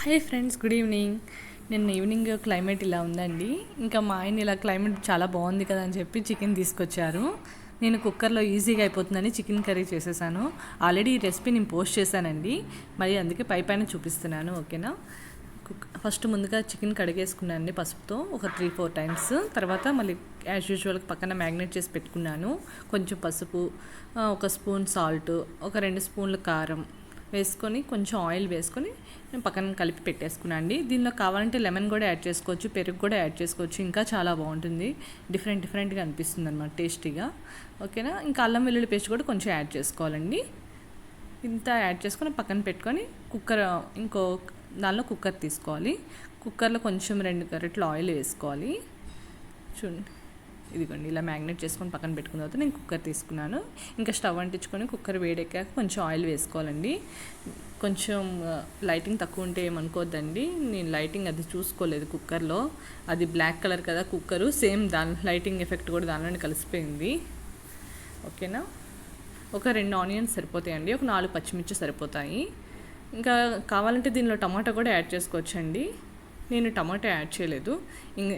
Hi friends good evening. నిన్న evening climate ఇలా ఉందండి. ఇంకా మా ఆయన ఇలా క్లైమేట్ చాలా బాగుంది కదా అని చెప్పి చికెన్ తీసుకొచ్చారు. నేను కుక్కర్లో ఈజీగా అయిపోతుందని చికెన్ కర్రీ చేసేసాను. ఆల్రెడీ ఈ రెసిపీ నేను పోస్ట్ చేశానండి. మరి అందుకే పై పైన చూపిస్తున్నాను ఓకేనా? కుక్ ఫస్ట్ ముందుగా చికెన్ కడిగేసుకున్నానండి పసుపుతో ఒక త్రీ ఫోర్ టైమ్స్. తర్వాత మళ్ళీ యాజ్ యూజువల్ పక్కన మ్యాగ్నేట్ చేసి పెట్టుకున్నాను. కొంచెం పసుపు ఒక స్పూన్ సాల్ట్ ఒక రెండు స్పూన్లు కారం వేసుకొని కొంచెం ఆయిల్ వేసుకొని నేను పక్కన కలిపి పెట్టేసుకున్నాను అండి. దీనిలో కావాలంటే లెమన్ కూడా యాడ్ చేసుకోవచ్చు పెరుగు కూడా యాడ్ చేసుకోవచ్చు. ఇంకా చాలా బాగుంటుంది. డిఫరెంట్ డిఫరెంట్గా అనిపిస్తుంది అనమాట టేస్టీగా. ఓకేనా? ఇంకా అల్లం వెల్లుల్లి పేస్ట్ కూడా కొంచెం యాడ్ చేసుకోవాలండి. ఇంత యాడ్ చేసుకొని పక్కన పెట్టుకొని కుక్కర్ ఇంకో దానిలో కుక్కర్ తీసుకోవాలి. కుక్కర్లో కొంచెం రెండు కరెట్లు ఆయిల్ వేసుకోవాలి. చూడండి. ఇదిగోండి ఇలా మ్యాగ్నెట్ చేసుకొని పక్కన పెట్టుకున్న తర్వాత నేను కుక్కర్ తీసుకున్నాను. ఇంకా స్టవ్ అంటించుకొని కుక్కర్ వేడెక్కాక కొంచెం ఆయిల్ వేసుకోవాలండి. కొంచెం లైటింగ్ తక్కువ ఉంటే ఏమనుకోవద్దండి నేను లైటింగ్ అది చూసుకోలేదు కుక్కర్లో. అది బ్లాక్ కలర్ కదా కుక్కరు సేమ్ దాని లైటింగ్ ఎఫెక్ట్ కూడా దానిలోనే కలిసిపోయింది. ఓకేనా? ఒక రెండు ఆనియన్స్ సరిపోతాయండి ఒక నాలుగు పచ్చిమిర్చి సరిపోతాయి. ఇంకా కావాలంటే దీనిలో టమాటా కూడా యాడ్ చేసుకోవచ్చండి. నేను టమాటా యాడ్ చేయలేదు.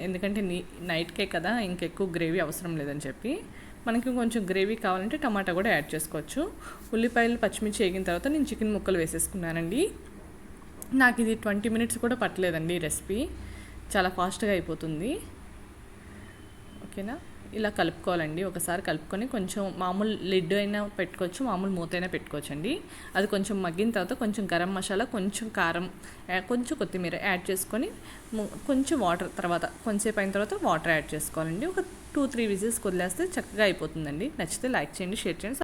ఎందుకంటే నైట్కే కదా ఇంకెక్కువ గ్రేవీ అవసరం లేదని చెప్పి. మనకి కొంచెం గ్రేవీ కావాలంటే టమాటా కూడా యాడ్ చేసుకోవచ్చు. ఉల్లిపాయలు పచ్చిమిర్చి వేగిన తర్వాత నేను చికెన్ ముక్కలు వేసేసుకున్నానండి. నాకు ఇది ట్వంటీ మినిట్స్ కూడా పట్టలేదండి ఈ రెసిపీ. చాలా ఫాస్ట్గా అయిపోతుంది. ఓకేనా? ఇలా కలుపుకోవాలండి. ఒకసారి కలుపుకొని కొంచెం మామూలు లిడ్ అయినా పెట్టుకోవచ్చు మామూలు మూత అయినా పెట్టుకోవచ్చు అండి అది కొంచెం మగ్గిన తర్వాత కొంచెం గరం మసాలా కొంచెం కారం కొంచెం కొత్తిమీర యాడ్ చేసుకొని కొంచెం వాటర్ తర్వాత కొంచెంసేపు అయిన తర్వాత వాటర్ యాడ్ చేసుకోవాలండి. ఒక టూ త్రీ విజిల్స్ వదిలేస్తే చక్కగా అయిపోతుందండి. నచ్చితే లైక్ చేయండి షేర్ చేయండి